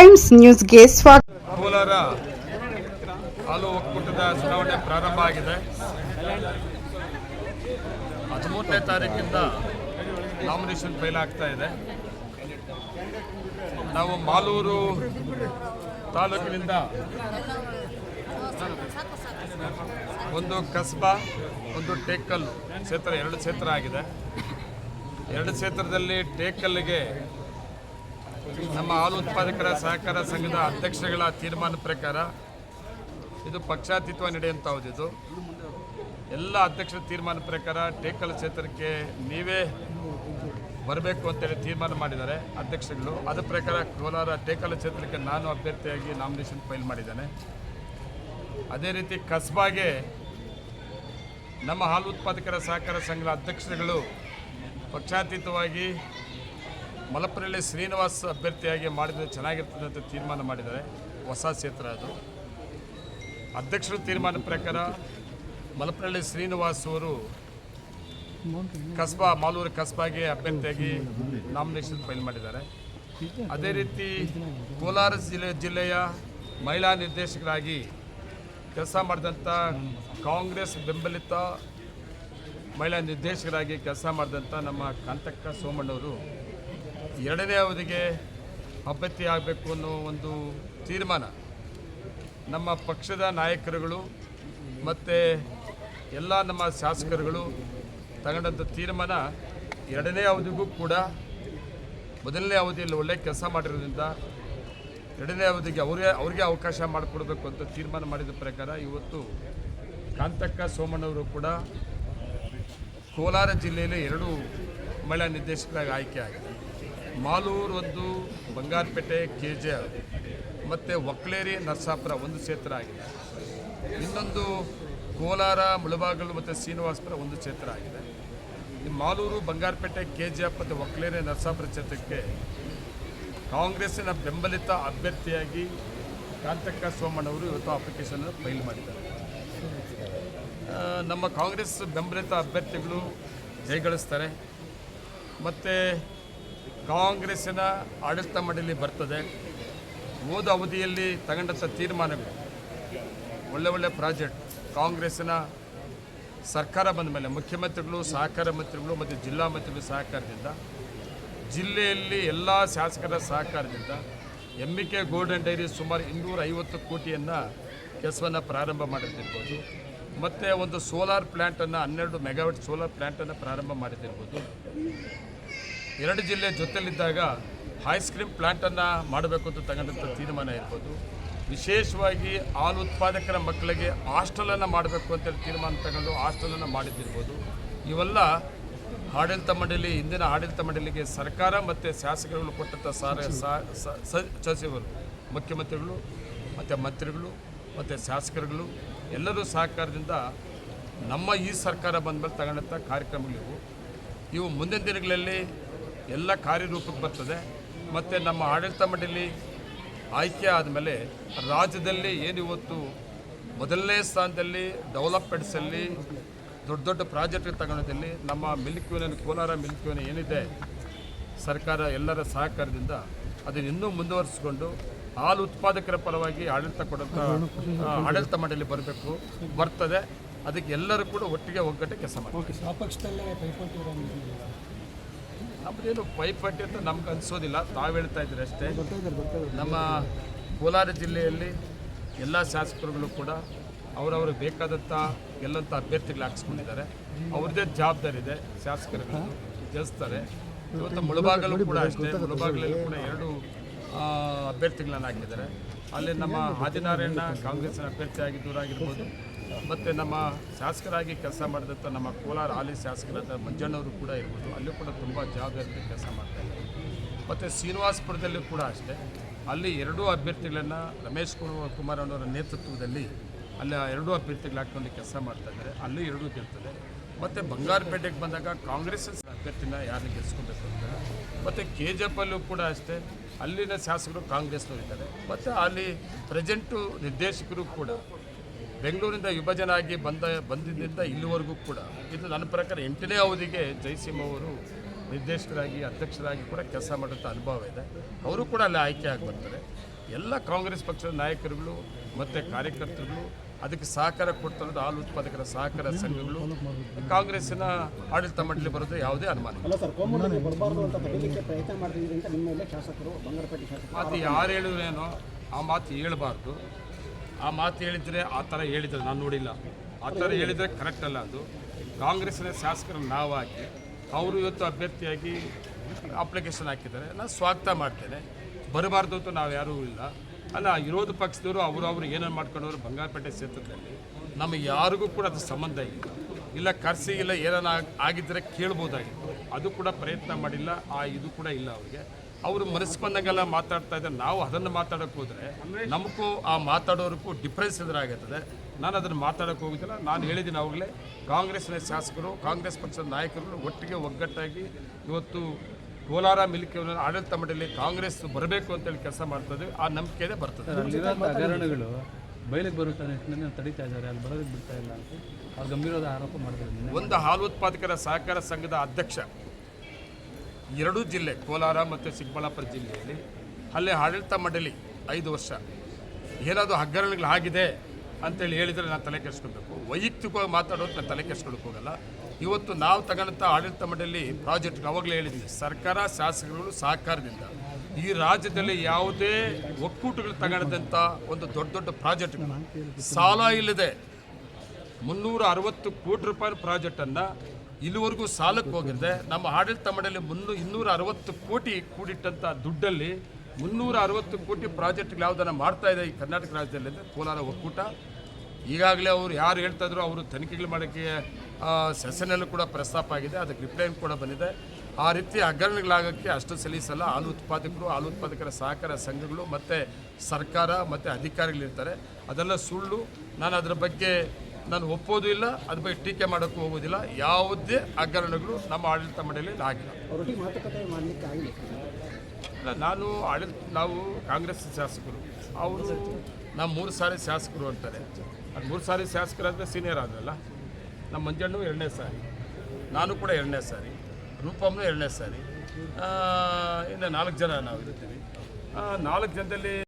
Times ನ್ಯೂಸ್ಗೆ ಸ್ವಾಗತ. ಕೋಲಾರ ಹಾಲು ಒಕ್ಕೂಟದ ಚುನಾವಣೆ ಪ್ರಾರಂಭ ಆಗಿದೆ. ಹದಿಮೂರನೇ ತಾರೀಕಿಂದ ನಾಮಿನೇಷನ್ ಫೈಲ್ ಆಗ್ತಾ ಇದೆ. ನಾವು ಮಾಲೂರು ತಾಲೂಕಿನಿಂದ ಒಂದು ಕಸ್ಬಾ, ಒಂದು ಟೇಕಲ್ ಕ್ಷೇತ್ರ, ಎರಡು ಕ್ಷೇತ್ರ ಆಗಿದೆ. ಎರಡು ಕ್ಷೇತ್ರದಲ್ಲಿ ಟೇಕಲ್ಗೆ ನಮ್ಮ ಹಾಲು ಉತ್ಪಾದಕರ ಸಹಕಾರ ಸಂಘದ ಅಧ್ಯಕ್ಷಗಳ ತೀರ್ಮಾನ ಪ್ರಕಾರ ಇದು ಪಕ್ಷಾತೀತವಾಗಿ ಇದು ಎಲ್ಲ ಅಧ್ಯಕ್ಷರ ತೀರ್ಮಾನ ಪ್ರಕಾರ ಟೇಕಲ್ ಕ್ಷೇತ್ರಕ್ಕೆ ನೀವೇ ಬರಬೇಕು ಅಂತೇಳಿ ತೀರ್ಮಾನ ಮಾಡಿದ್ದಾರೆ ಅಧ್ಯಕ್ಷಗಳು ಅದರ ಪ್ರಕಾರ ಕೋಲಾರ ಟೇಕಲ್ ಕ್ಷೇತ್ರಕ್ಕೆ ನಾನು ಅಭ್ಯರ್ಥಿಯಾಗಿ ನಾಮಿನೇಷನ್ ಫೈಲ್ ಮಾಡಿದ್ದೇನೆ. ಅದೇ ರೀತಿ ಕಸ್ಬಾಗೆ ನಮ್ಮ ಹಾಲು ಉತ್ಪಾದಕರ ಸಹಕಾರ ಸಂಘದ ಅಧ್ಯಕ್ಷರುಗಳು ಪಕ್ಷಾತೀತವಾಗಿ ಮಲಪುರಳ್ಳಿ ಶ್ರೀನಿವಾಸ್ ಅಭ್ಯರ್ಥಿಯಾಗಿ ಮಾಡಿದರೆ ಚೆನ್ನಾಗಿರ್ತದೆ ಅಂತ ತೀರ್ಮಾನ ಮಾಡಿದ್ದಾರೆ. ಹೊಸ ಕ್ಷೇತ್ರ ಅದು. ಅಧ್ಯಕ್ಷರ ತೀರ್ಮಾನ ಪ್ರಕಾರ ಮಲಪ್ಪನಹಳ್ಳಿ ಶ್ರೀನಿವಾಸ್ ಅವರು ಕಸ್ಬಾ, ಮಾಲೂರು ಕಸ್ಬಾಗೆ ಅಭ್ಯರ್ಥಿಯಾಗಿ ನಾಮಿನೇಷನ್ ಫೈಲ್ ಮಾಡಿದ್ದಾರೆ. ಅದೇ ರೀತಿ ಕೋಲಾರ ಜಿಲ್ಲೆ, ಜಿಲ್ಲೆಯ ಮಹಿಳಾ ನಿರ್ದೇಶಕರಾಗಿ ಕೆಲಸ ಮಾಡಿದಂಥ ಕಾಂಗ್ರೆಸ್ ಬೆಂಬಲಿತ ಮಹಿಳಾ ನಿರ್ದೇಶಕರಾಗಿ ಕೆಲಸ ಮಾಡಿದಂಥ ನಮ್ಮ ಕಾಂತಕ್ಕ ಸೋಮಣ್ಣವರು ಎರಡನೇ ಅವಧಿಗೆ ಅಭ್ಯರ್ಥಿ ಆಗಬೇಕು ಅನ್ನೋ ಒಂದು ತೀರ್ಮಾನ. ನಮ್ಮ ಪಕ್ಷದ ನಾಯಕರುಗಳು ಮತ್ತು ಎಲ್ಲ ನಮ್ಮ ಶಾಸಕರುಗಳು ತಗೊಂಡಂಥ ತೀರ್ಮಾನ ಎರಡನೇ ಅವಧಿಗೂ ಕೂಡ ಮೊದಲನೇ ಅವಧಿಯಲ್ಲಿ ಒಳ್ಳೆಯ ಕೆಲಸ ಮಾಡಿರೋದ್ರಿಂದ ಎರಡನೇ ಅವಧಿಗೆ ಅವರೇ, ಅವ್ರಿಗೆ ಅವಕಾಶ ಮಾಡಿಕೊಡ್ಬೇಕು ಅಂತ ತೀರ್ಮಾನ ಮಾಡಿದ ಪ್ರಕಾರ ಇವತ್ತು ಕಾಂತಕ್ಕ ಸೋಮಣ್ಣವರು ಕೂಡ ಕೋಲಾರ ಜಿಲ್ಲೆಯಲ್ಲಿ ಎರಡು ಮಹಿಳಾ ನಿರ್ದೇಶಕರಾಗಿ ಆಯ್ಕೆ ಆಗಿದೆ. ಮಾಲೂರು ಒಂದು ಬಂಗಾರಪೇಟೆ ಕೆ ಜೆ ಮತ್ತು ಒಕ್ಲೇರಿ, ನರಸಾಪುರ ಒಂದು ಕ್ಷೇತ್ರ ಆಗಿದೆ. ಇನ್ನೊಂದು ಕೋಲಾರ, ಮುಳಬಾಗಲು ಮತ್ತು ಶ್ರೀನಿವಾಸಪುರ ಒಂದು ಕ್ಷೇತ್ರ ಆಗಿದೆ. ಈ Malur, Bangarapet K G F ಮತ್ತು ಒಕ್ಲೇರಿ, ನರಸಾಪುರ ಕ್ಷೇತ್ರಕ್ಕೆ ಕಾಂಗ್ರೆಸ್ಸಿನ ಬೆಂಬಲಿತ ಅಭ್ಯರ್ಥಿಯಾಗಿ ಕಾಂತಕ್ಕ ಸೋಮಣ್ಣವರು ಇವತ್ತು ಅಪ್ಲಿಕೇಶನ್ ಫೈಲ್ ಮಾಡಿದ್ದಾರೆ. ನಮ್ಮ ಕಾಂಗ್ರೆಸ್ ಬೆಂಬಲಿತ ಅಭ್ಯರ್ಥಿಗಳು ಜಯಗಳಿಸ್ತಾರೆ. ಮತ್ತು ಕಾಂಗ್ರೆಸ್ಸಿನ ಆಡಳಿತ ಮಂಡಳಿ ಬರ್ತದೆ. ಹೋದ ಅವಧಿಯಲ್ಲಿ ತಗೊಂಡಂಥ ತೀರ್ಮಾನಗಳು, ಒಳ್ಳೆ ಒಳ್ಳೆ ಪ್ರಾಜೆಕ್ಟ್, ಕಾಂಗ್ರೆಸ್ಸಿನ ಸರ್ಕಾರ ಬಂದ ಮೇಲೆ ಮುಖ್ಯಮಂತ್ರಿಗಳು, ಸಹಕಾರ ಮಂತ್ರಿಗಳು ಮತ್ತು ಜಿಲ್ಲಾ ಮಂತ್ರಿಗಳು ಸಹಕಾರದಿಂದ, ಜಿಲ್ಲೆಯಲ್ಲಿ ಎಲ್ಲ ಶಾಸಕರ ಸಹಕಾರದಿಂದ ಎಂ ಕೆ ಗೋಲ್ಡನ್ ಡೈರಿ ಸುಮಾರು ಇನ್ನೂರ ಐವತ್ತು ಕೋಟಿಯನ್ನು ಕೆಲಸವನ್ನು ಪ್ರಾರಂಭ ಮಾಡುತ್ತಿರ್ಬೋದು ಮತ್ತು ಒಂದು ಸೋಲಾರ್ ಪ್ಲ್ಯಾಂಟನ್ನು ಹನ್ನೆರಡು ಮೆಗಾವೆಟ್ ಸೋಲಾರ್ ಪ್ಲ್ಯಾಂಟನ್ನು ಪ್ರಾರಂಭ ಮಾಡಿದ್ದಿರ್ಬೋದು ಎರಡು ಜಿಲ್ಲೆ ಜೊತೆಯಲ್ಲಿದ್ದಾಗ ಐಸ್ ಕ್ರೀಮ್ ಪ್ಲ್ಯಾಂಟನ್ನು ಮಾಡಬೇಕು ಅಂತ ತಗೊಂಡಂಥ ತೀರ್ಮಾನ ಇರ್ಬೋದು. ವಿಶೇಷವಾಗಿ ಹಾಲು ಉತ್ಪಾದಕರ ಮಕ್ಕಳಿಗೆ ಹಾಸ್ಟೆಲನ್ನು ಮಾಡಬೇಕು ಅಂತೇಳಿ ತೀರ್ಮಾನ ತಗೊಂಡು ಹಾಸ್ಟೆಲನ್ನು ಮಾಡಿದ್ದಿರ್ಬೋದು. ಇವೆಲ್ಲ ಆಡಳಿತ ಮಂಡಳಿ ಇಂದಿನ ಆಡಳಿತ ಮಂಡಳಿಗೆ ಸರ್ಕಾರ ಮತ್ತು ಶಾಸಕರುಗಳು ಕೊಟ್ಟಂಥ ಸಾರ ಸಚಿವರು, ಮುಖ್ಯಮಂತ್ರಿಗಳು, ಮತ್ತು ಮಂತ್ರಿಗಳು, ಮತ್ತು ಶಾಸಕರುಗಳು, ಎಲ್ಲರೂ ಸಹಕಾರದಿಂದ ನಮ್ಮ ಈ ಸರ್ಕಾರ ಬಂದ ಮೇಲೆ ತಗೊಂಡಂಥ ಕಾರ್ಯಕ್ರಮಗಳಿವು. ಇವು ಮುಂದಿನ ದಿನಗಳಲ್ಲಿ ಎಲ್ಲ ಕಾರ್ಯರೂಪಕ್ಕೆ ಬರ್ತದೆ. ಮತ್ತು ನಮ್ಮ ಆಡಳಿತ ಮಂಡಳಿ ಆಯ್ಕೆ ಆದಮೇಲೆ ರಾಜ್ಯದಲ್ಲಿ ಏನು ಇವತ್ತು ಮೊದಲನೇ ಸ್ಥಾನದಲ್ಲಿ ಡೆವಲಪ್ಮೆಂಟ್ಸಲ್ಲಿ ದೊಡ್ಡ ದೊಡ್ಡ ಪ್ರಾಜೆಕ್ಟ್ ತಗೊಳ್ಳೋದಲ್ಲಿ ನಮ್ಮ milk union Kolar milk union ಏನಿದೆ, ಸರ್ಕಾರ ಎಲ್ಲರ ಸಹಕಾರದಿಂದ ಅದನ್ನು ಇನ್ನೂ ಮುಂದುವರಿಸಿಕೊಂಡು ಹಾಲು ಉತ್ಪಾದಕರ ಪರವಾಗಿ ಆಡಳಿತ ಕೊಡೋಕ ಆಡಳಿತ ಮಂಡಳಿ ಬರಬೇಕು, ಬರ್ತದೆ. ಅದಕ್ಕೆ ಎಲ್ಲರೂ ಕೂಡ ಒಟ್ಟಿಗೆ ಒಗ್ಗಟ್ಟೆ ಕೆಲಸ ಮಾಡ್ತಾರೆ ನಮ್ಮದೇನು ಪೈಪಟ್ಟಿ ಅಂತ ನಮ್ಗೆ ಅನಿಸೋದಿಲ್ಲ. ತಾವು ಹೇಳ್ತಾ ಇದ್ದೀರಿ ಅಷ್ಟೇ. ನಮ್ಮ ಕೋಲಾರ ಜಿಲ್ಲೆಯಲ್ಲಿ ಎಲ್ಲ ಶಾಸಕರುಗಳು ಕೂಡ ಅವರವ್ರಿಗೆ ಬೇಕಾದಂಥ ಗೆಲ್ಲಂಥ ಅಭ್ಯರ್ಥಿಗಳು ಹಾಕ್ಸ್ಕೊಂಡಿದ್ದಾರೆ. ಅವ್ರದ್ದೇ ಜವಾಬ್ದಾರಿ ಇದೆ ಶಾಸಕರುಗಳು ಗೆಲ್ಲಿಸ್ತಾರೆ ಇವತ್ತು ಮುಳಬಾಗಲು ಕೂಡ ಅಷ್ಟೇ ಮುಳಬಾಗಲಲ್ಲಿ ಕೂಡ ಎರಡು ಅಭ್ಯರ್ಥಿಗಳನ್ನು ಹಾಕಿದ್ದಾರೆ. ಅಲ್ಲಿ ನಮ್ಮ ಆದಿನಾರಾಯಣ ಕಾಂಗ್ರೆಸ್ನ ಅಭ್ಯರ್ಥಿಯಾಗಿ ದೂರಾಗಿರ್ಬೋದು. ಮತ್ತು ನಮ್ಮ ಶಾಸಕರಾಗಿ ಕೆಲಸ ಮಾಡಿದಂಥ ನಮ್ಮ ಕೋಲಾರ ಹಾಲಿ ಶಾಸಕರಾದ ಮಂಜಣ್ಣವರು ಕೂಡ ಇರ್ಬೋದು. ಅಲ್ಲೂ ಕೂಡ ತುಂಬ ಜವಾಬ್ದಾರಿ ಕೆಲಸ ಮಾಡ್ತಾ ಇದ್ದಾರೆ. ಮತ್ತು ಶ್ರೀನಿವಾಸಪುರದಲ್ಲೂ ಕೂಡ ಅಷ್ಟೇ. ಅಲ್ಲಿ ಎರಡೂ ಅಭ್ಯರ್ಥಿಗಳನ್ನು ರಮೇಶ್ ಕುಮಾರ್ ಅವರ ನೇತೃತ್ವದಲ್ಲಿ ಅಲ್ಲಿ ಎರಡೂ ಅಭ್ಯರ್ಥಿಗಳು ಹಾಕ್ಕೊಂಡು ಕೆಲಸ ಮಾಡ್ತಾ ಇದ್ದಾರೆ. ಅಲ್ಲೂ ಎರಡೂ ಗೆಲ್ತದೆ. ಮತ್ತು ಬಂಗಾರಪೇಟೆಗೆ ಬಂದಾಗ ಕಾಂಗ್ರೆಸ್ ಅಭ್ಯರ್ಥಿನ ಯಾರನ್ನ ಗೆಲ್ಸ್ಕೊಬೇಕು ಅಂತ. ಮತ್ತು ಕೆ ಜಿ ಎಫಲ್ಲೂ ಕೂಡ ಅಷ್ಟೇ. ಅಲ್ಲಿನ ಶಾಸಕರು ಕಾಂಗ್ರೆಸ್ನವರು ಇದ್ದಾರೆ ಮತ್ತು ಅಲ್ಲಿ ಪ್ರೆಸೆಂಟು ನಿರ್ದೇಶಕರು ಕೂಡ ಬೆಂಗಳೂರಿಂದ ವಿಭಜನೆ ಆಗಿ ಬಂದ ಬಂದಿದ್ದರಿಂದ ಇಲ್ಲಿವರೆಗೂ ಕೂಡ ಇದು ನನ್ನ ಪ್ರಕಾರ ಎಂಟನೇ ಅವಧಿಗೆ ಜಯಸಿಂಹ ಅವರು ನಿರ್ದೇಶಕರಾಗಿ ಅಧ್ಯಕ್ಷರಾಗಿ ಕೂಡ ಕೆಲಸ ಮಾಡಿದಂಥ ಅನುಭವ ಇದೆ. ಅವರು ಕೂಡ ಅಲ್ಲಿ ಆಯ್ಕೆ ಆಗಿ ಬರ್ತಾರೆ. ಎಲ್ಲ ಕಾಂಗ್ರೆಸ್ ಪಕ್ಷದ ನಾಯಕರುಗಳು ಮತ್ತು ಕಾರ್ಯಕರ್ತರುಗಳು ಅದಕ್ಕೆ ಸಹಕಾರ ಕೊಡ್ತಿರೋದು ಹಾಲು ಉತ್ಪಾದಕರ ಸಹಕಾರ ಸಂಘಗಳು. ಕಾಂಗ್ರೆಸ್ಸಿನ ಆಡಳಿತ ಮಂಡಳಿ ಬರೋದು ಯಾವುದೇ ಅನುಮಾನ ಅದು ಯಾರು ಹೇಳಿದ್ರೇನೋ ಆ ಮಾತು ಹೇಳಬಾರ್ದು. ಆ ಮಾತು ಹೇಳಿದರೆ ಆ ಥರ ಹೇಳಿದ್ರು. ನಾನು ನೋಡಿಲ್ಲ. ಆ ಥರ ಹೇಳಿದರೆ ಕರೆಕ್ಟ್ ಅಲ್ಲ ಅದು. ಕಾಂಗ್ರೆಸ್ನ ಶಾಸಕರು ನಾವಾಗಿ ಅವರು ಇವತ್ತು ಅಭ್ಯರ್ಥಿಯಾಗಿ ಅಪ್ಲಿಕೇಶನ್ ಹಾಕಿದ್ದಾರೆ. ನಾನು ಸ್ವಾಗತ ಮಾಡ್ತೇನೆ. ಬರಬಾರ್ದು ಅಂತ ನಾವು ಯಾರೂ ಇಲ್ಲ. ಅಲ್ಲ, ವಿರೋಧ ಪಕ್ಷದವರು ಅವರು ಅವರು ಏನೇನು ಮಾಡ್ಕೊಂಡವರು ಬಂಗಾರಪೇಟೆ ಕ್ಷೇತ್ರದಲ್ಲಿ ನಮಗೆ ಯಾರಿಗೂ ಕೂಡ ಅದು ಸಂಬಂಧ ಇಲ್ಲ. ಇಲ್ಲ ಕರೆಸಿ, ಇಲ್ಲ ಏನಾನ ಆಗಿದ್ದರೆ ಕೇಳ್ಬೋದಾಗಿತ್ತು. ಅದು ಕೂಡ ಪ್ರಯತ್ನ ಮಾಡಿಲ್ಲ. ಆ ಇದು ಕೂಡ ಇಲ್ಲ ಅವ್ರಿಗೆ. ಅವರು ಮನಸ್ಸು ಬಂದಂಗೆಲ್ಲ ಮಾತಾಡ್ತಾ ಇದ್ದಾರೆ ನಾವು ಅದನ್ನು ಮಾತಾಡೋಕೆ ಹೋದರೆ ನಮಗೂ ಆ ಮಾತಾಡೋರಿಗೂ ಡಿಫ್ರೆನ್ಸ್ ಎದುರಾಗುತ್ತದೆ ನಾನು ಅದನ್ನು ಮಾತಾಡೋಕೆ ಹೋಗಿದ್ದಿಲ್ಲ ನಾನು ಹೇಳಿದ್ದೀನಿ ಅವಾಗಲೇ ಕಾಂಗ್ರೆಸ್ನ ಶಾಸಕರು ಕಾಂಗ್ರೆಸ್ ಪಕ್ಷದ ನಾಯಕರು ಒಟ್ಟಿಗೆ ಒಗ್ಗಟ್ಟಾಗಿ ಇವತ್ತು ಕೋಲಾರ ಮಿಲ್ಕಿ ಆಡಳಿತ ಮಂಡಳಿ ಕಾಂಗ್ರೆಸ್ ಬರಬೇಕು ಅಂತೇಳಿ ಕೆಲಸ ಮಾಡ್ತದೆ ಆ ನಂಬಿಕೆನೇ ಬರ್ತದೆ. ಹಗರಣಗಳು ಬಯಲಿಗೆ ಬರುತ್ತೆ ನಿಟ್ಟಿನಲ್ಲಿ ತಡೀತಾ ಇದ್ದಾರೆ. ಅಲ್ಲಿ ಬರೋದಕ್ಕೆ ಬಿಡ್ತಾ ಇಲ್ಲ ಅಂತ. ಅವ್ರು ಗಂಭೀರವಾದ ಆರೋಪ ಮಾಡಿದ್ದಾರೆ. ಒಂದು ಹಾಲು ಉತ್ಪಾದಕರ ಸಹಕಾರ ಸಂಘದ ಅಧ್ಯಕ್ಷ ಎರಡೂ ಜಿಲ್ಲೆ, ಕೋಲಾರ ಮತ್ತು ಚಿಕ್ಕಬಳ್ಳಾಪುರ ಜಿಲ್ಲೆಯಲ್ಲಿ. ಅಲ್ಲೇ ಆಡಳಿತ ಮಂಡಳಿ ಐದು ವರ್ಷ. ಏನಾದರೂ ಆಗಿದೆ ಅಂತೇಳಿ ಹೇಳಿದರೆ ನಾನು ತಲೆ ಕೆಡಿಸ್ಕೊಬೇಕು ವೈಯಕ್ತಿಕವಾಗಿ ಮಾತಾಡೋದು ನಾನು ತಲೆ ಕೆಡಿಸ್ಕೊಳಕ್ಕೆ ಹೋಗಲ್ಲ. ಇವತ್ತು ನಾವು ತಗೊಂಡಂಥ ಆಡಳಿತ ಮಂಡಳಿ ಪ್ರಾಜೆಕ್ಟ್ ಅವಾಗಲೇ ಹೇಳಿದ್ವಿ, ಸರ್ಕಾರ, ಶಾಸಕರುಗಳು ಸಹಕಾರದಿಂದ ಈ ರಾಜ್ಯದಲ್ಲಿ ಯಾವುದೇ ಒಕ್ಕೂಟಗಳು ತಗೊಂಡಂಥ ಒಂದು ದೊಡ್ಡ ದೊಡ್ಡ ಪ್ರಾಜೆಕ್ಟ್ಗಳು. ಸಾಲ ಇಲ್ಲದೆ ಮುನ್ನೂರ ಅರವತ್ತು ಕೋಟಿ ರೂಪಾಯಿ ಪ್ರಾಜೆಕ್ಟನ್ನು ಇಲ್ಲಿವರೆಗೂ ಸಾಲಕ್ಕೆ ಹೋಗಿರದೆ, ನಮ್ಮ ಆಡಳಿತ ಮಂಡಳಿ ಮುನ್ನೂ ಇನ್ನೂರ ಅರವತ್ತು ಕೋಟಿ ಕೂಡಿಟ್ಟಂಥ ದುಡ್ಡಲ್ಲಿ ಮುನ್ನೂರ ಅರವತ್ತು ಕೋಟಿ ಪ್ರಾಜೆಕ್ಟ್ಗಳು ಯಾವುದನ್ನು ಮಾಡ್ತಾ ಇದೆ ಈ ಕರ್ನಾಟಕ ರಾಜ್ಯದಲ್ಲಿ ಅಂದರೆ ಕೋಲಾರ ಒಕ್ಕೂಟ. ಈಗಾಗಲೇ ಅವರು ಯಾರು ಹೇಳ್ತಾ ಇದ್ರು ಅವರು ತನಿಖೆಗಳು ಮಾಡೋಕ್ಕೆ ಸೆಷನಲ್ಲೂ ಕೂಡ ಪ್ರಸ್ತಾಪ ಆಗಿದೆ, ಅದಕ್ಕೆ ರಿಪ್ಲೈನ್ ಕೂಡ ಬಂದಿದೆ. ಆ ರೀತಿ ಹಗರಣಗಳಾಗೋಕ್ಕೆ ಅಷ್ಟು ಸಲೀಸಲ್ಲ, ಹಾಲು ಉತ್ಪಾದಕರು, ಹಾಲು ಉತ್ಪಾದಕರ ಸಹಕಾರ ಸಂಘಗಳು ಮತ್ತು ಸರ್ಕಾರ ಮತ್ತು ಅಧಿಕಾರಿಗಳಿರ್ತಾರೆ. ಅದೆಲ್ಲ ಸುಳ್ಳು. ನಾನು ಅದರ ಬಗ್ಗೆ ನಾನು ಒಪ್ಪೋದು ಇಲ್ಲ ಅದ್ರ ಬಗ್ಗೆ ಟೀಕೆ ಮಾಡೋಕ್ಕೂ ಹೋಗೋದಿಲ್ಲ. ಯಾವುದೇ ಹಗರಣಗಳು ನಮ್ಮ ಆಡಳಿತ ಮಂಡಳಿಯಲ್ಲಿ ಆಗಿಲ್ಲ. ನಾನು ಆಡಳಿತ ನಾವು ಕಾಂಗ್ರೆಸ್ ಶಾಸಕರು. ಅವರು ನಾವು ಮೂರು ಸಾರಿ ಶಾಸಕರು ಅಂತಾರೆ. ಅದು ಮೂರು ಸಾರಿ ಶಾಸಕರಾದರೆ ಸೀನಿಯರ್ ಆದ್ರಲ್ಲ. ನಮ್ಮ ಮಂಜಣ್ಣು ಎರಡನೇ ಸಾರಿ. ನಾನು ಕೂಡ ಎರಡನೇ ಸಾರಿ. ರೂಪಮ್ನು ಎರಡನೇ ಸಾರಿ. ಇನ್ನು ನಾಲ್ಕು ಜನ ನಾವು ಇರ್ತೀವಿ ನಾಲ್ಕು ಜನದಲ್ಲಿ